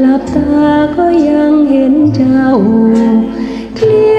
หลับตาก็ยังเห็นเจ้าคลี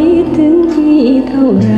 คิดถึงที่เท่าไร